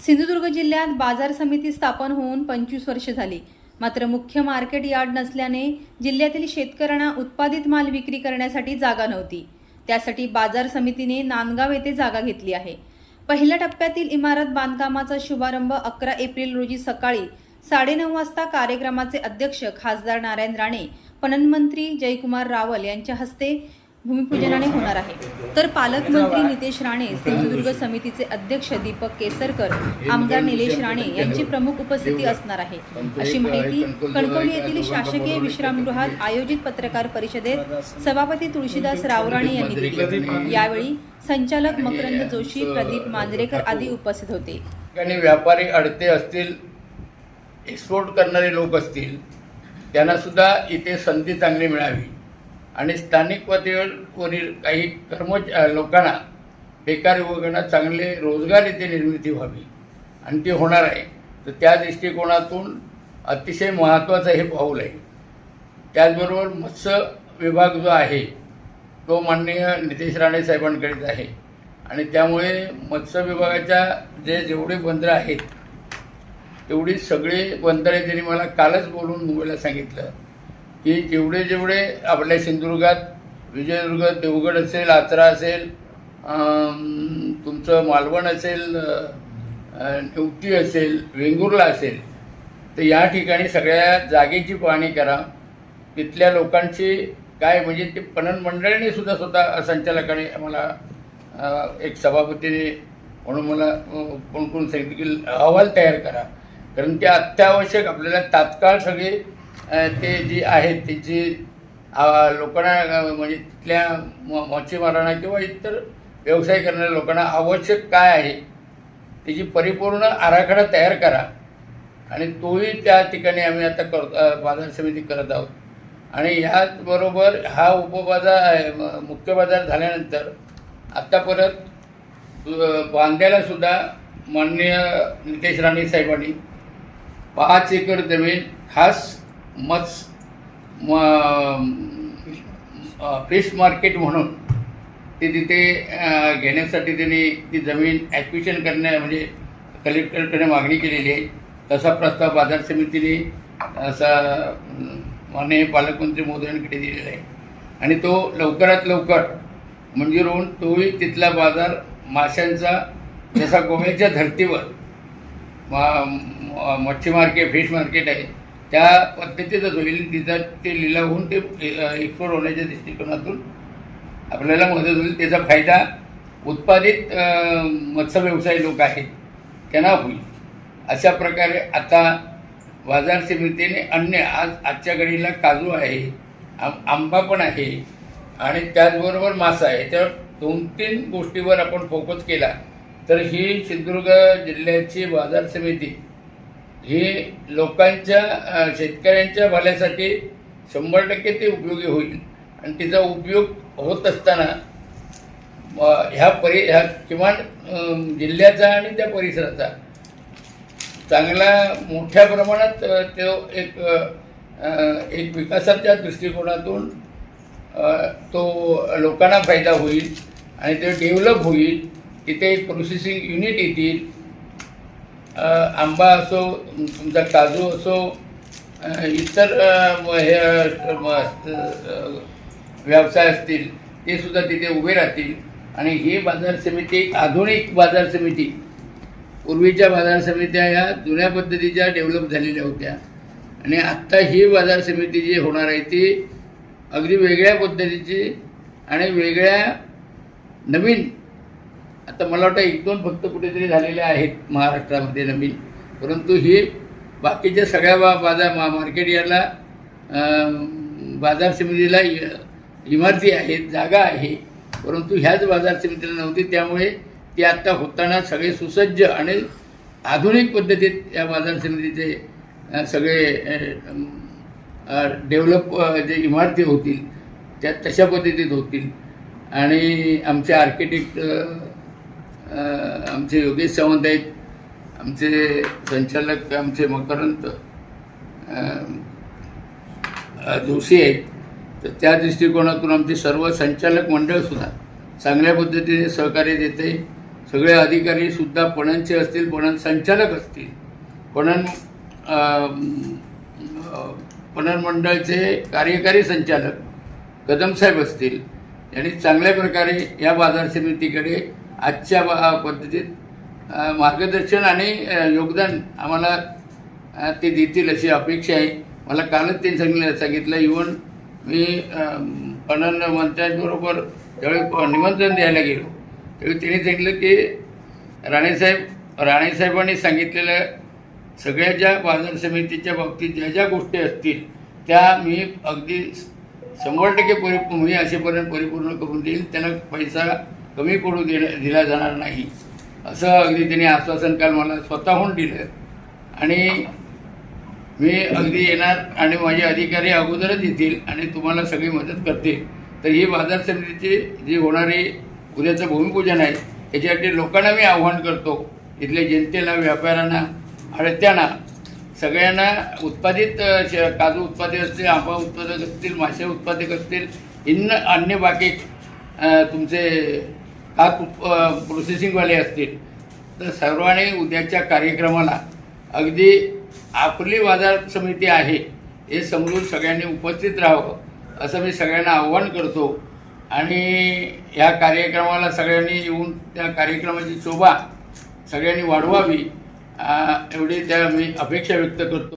सिंधुदुर्ग जिल्ह्यात बाजार समिती स्थापन होऊन पंचवीस वर्षे झाली. मात्र मुख्य मार्केट यार्ड नसल्याने जिल्ह्यातील शेतकऱ्यांना उत्पादित माल विक्री करण्यासाठी जागा नव्हती. त्यासाठी बाजार समितीने नांदगाव येथे जागा घेतली आहे. पहिल्या टप्प्यातील इमारत बांधकामाचा शुभारंभ अकरा एप्रिल रोजी सकाळी साडेनऊ वाजता कार्यक्रमाचे अध्यक्ष खासदार नारायण राणे पणन मंत्री जयकुमार रावल यांच्या हस्ते भूमिपूजनाने होणार आहे. तर पालकमंत्री नितेश राणे सिंधुदुर्ग समितीचे अध्यक्ष दीपक केसरकर आमदार निलेश राणे यांची प्रमुख उपस्थिती असणार आहे. अशी माहिती कणकवली येथील शासकीय विश्रामगृहात आयोजित पत्रकार परिषदेत सभापती तुळशीदास रावराणे यांनी दिली. यावेळी संचालक मकरंद जोशी प्रदीप मांजरेकर आदी उपस्थित होते. व्यापारी अडते असतील एक्सपोर्ट करणारे लोक असतील त्यांना सुद्धा इथे संधी चांगली मिळावी. आणि स्थानिक पातळीवरील काही कर्मच लोकांना बेकार युवकांना चांगले रोजगार इथे निर्मिती व्हावी. आणि ती होणार आहे. तर त्या दृष्टिकोनातून अतिशय महत्त्वाचं हे पाऊल आहे. त्याचबरोबर मत्स्य विभाग जो आहे तो माननीय नितेश राणे साहेबांकडेच आहे. आणि त्यामुळे मत्स्य विभागाच्या जे जेवढे बंदरं आहेत तेवढी सगळी बंदरे त्यांनी मला कालच बोलून मुंबईला सांगितलं. की जेवढे जेवढे आपल्या सिंधुदुर्गात विजयदुर्ग देवगड असेल आचरा असेल तुमचं मालवण असेल अ, निवती असेल वेंगुर्ला असेल तर या ठिकाणी सगळ्या जागेची पाहणी करा. तिथल्या लोकांची काय म्हणजे ते पणन मंडळीने सुद्धा स्वतः संचालकाने मला एक सभापतीने म्हणून मला कोण कोण सांगितलं की अहवाल तयार करा. कारण ते अत्यावश्यक आपल्याला तात्काळ सगळे ते जी आहेत त्यांची लोकांना म्हणजे तिथल्या म- मच्छीमारांना किंवा इतर व्यवसाय करणाऱ्या लोकांना आवश्यक काय आहे त्याची परिपूर्ण आराखडा तयार करा. आणि तोही त्या ठिकाणी आम्ही आता कर बाजार समिती करत आहोत. आणि ह्याचबरोबर हा उपबाजार आहे, म- मुख्य बाजार झाल्यानंतर आत्ता परत अ, बांद्याला सुद्धा माननीय नितेश राणे साहेबांनी पाच एकर जमीन खास मत्स फिश मार्केट म्हणून ते तिथे घेण्यासाठी त्यांनी ती जमीन ॲक्विशन करण्या म्हणजे कलेक्टरकडे मागणी केलेली आहे. तसा प्रस्ताव बाजार समितीने असा माननीय पालकमंत्री मोदयांकडे दिलेला आहे. आणि तो लवकरात लवकर मंजूर होऊन तोही तिथला बाजार माशांचा जसा गोव्याच्या धर्तीवर मा- मच्छी मार्केट फिश मार्केट आहे त्या पद्धतीतच होईल तिथं ते लिलाव होऊन ते एक्सपोर्ट होण्याच्या दृष्टिकोनातून आपल्याला मदत होईल. त्याचा फायदा उत्पादित मत्स्य व्यवसायी लोक आहेत त्यांना होईल. अशा प्रकारे आता बाजार समितीने अन्य आज आजच्या घडीला काजू आहे आं- आंबा पण आहे आणि त्याचबरोबर मासा आहे. तर दोन तीन गोष्टीवर आपण फोकस केला तर ही सिंधुदुर्ग जिल्ह्याची बाजार समिती हे लोकांच्या शेतकऱ्यांच्या भल्यासाठी शंभर टक्के ते उपयोगी होईल. आणि तिचा उपयोग होत असताना ह्या परि ह्या किमान जिल्ह्याचा आणि त्या परिसराचा चांगला मोठ्या प्रमाणात तो एक एक विकासाच्या दृष्टिकोनातून तो लोकांना फायदा होईल आणि ते डेव्हलप होईल. तिथे एक प्रोसेसिंग युनिट येतील. आंबा असो तुमचा काजू असो इतर हे व्यवसाय असतील ते सुद्धा तिथे उभे राहतील. आणि ही बाजार समिती एक आधुनिक बाजार समिती पूर्वीच्या बाजार समित्या ह्या जुन्या पद्धतीच्या डेव्हलप झालेल्या होत्या. आणि आत्ता ही बाजार समिती जी होणार आहे ती अगदी वेगळ्या पद्धतीची आणि वेगळ्या नवीन आता मला वाटतं एक दोन फक्त कुठेतरी झालेले आहेत महाराष्ट्रामध्ये नवीन. परंतु ही बाकीच्या सगळ्या बा बाजार मा मार्केट याला बाजार समितीला इ- इमारती आहेत जागा आहे. परंतु ह्याच बाजार समितीला नव्हती त्यामुळे ती आत्ता होताना सगळे सुसज्ज आणि आधुनिक पद्धतीत या बाजार समितीचे सगळे डेव्हलप जे इमारती होतील त्या तशा पद्धतीत होतील. आणि आमचे आर्किटेक्ट आमचे योगेश सावंत आहेत आमचे संचालक आमचे मकरंत जोशी आहेत. तर त्या दृष्टिकोनातून आमचे सर्व संचालक मंडळसुद्धा चांगल्या पद्धतीने सहकार्य देते. सगळे अधिकारीसुद्धा पणनचे असतील पणन संचालक असतील पणन पणन मंडळचे कार्यकारी संचालक कदम साहेब असतील यांनी चांगल्या प्रकारे या बाजार समितीकडे आजच्या पद्धतीत मार्गदर्शन आणि योगदान आम्हाला ते देतील अशी अपेक्षा आहे. मला कालच त्यांनी सांगितलं सांगितलं इवन मी पणन मंत्र्यांबरोबर ज्यावेळी निमंत्रण द्यायला गेलो त्यावेळी त्यांनी सांगितलं की राणेसाहेब राणेसाहेबांनी सांगितलेलं सगळ्या ज्या बाजार समितीच्या बाबतीत ज्या ज्या गोष्टी असतील त्या मी अगदी शंभर टक्के परिपूर्ण मी असेपर्यंत परिपूर्ण करून देईल त्यांना पैसा कमी पडू दे दिला जाणार नाही. असं अगदी त्यांनी आश्वासन काल मला स्वतःहून दिलं. आणि मी अगदी येणार आणि माझे अधिकारी अगोदरच येतील आणि तुम्हाला सगळी मदत करतील. तर ही बाजार समितीची जी होणारी उद्याचं भूमिपूजन आहे याच्यासाठी लोकांना मी आव्हान करतो. इथल्या जनतेला व्यापाऱ्यांना आडत्यांना सगळ्यांना उत्पादित श- काजू उत्पादक असतील आंबा उत्पादक असतील मासे उत्पादक असतील इन्न अन्य बाकी तुमचे हा प्रोसेसिंगवाले असतील. तर सर्वांनी उद्याच्या कार्यक्रमाला अगदी आपली बाजार समिती आहे हे समजून सगळ्यांनी उपस्थित राहावं असं मी सगळ्यांना आव्हान करतो. आणि या कार्यक्रमाला सगळ्यांनी येऊन त्या कार्यक्रमाची शोभा सगळ्यांनी वाढवावी एवढी त्या मी अपेक्षा व्यक्त करतो.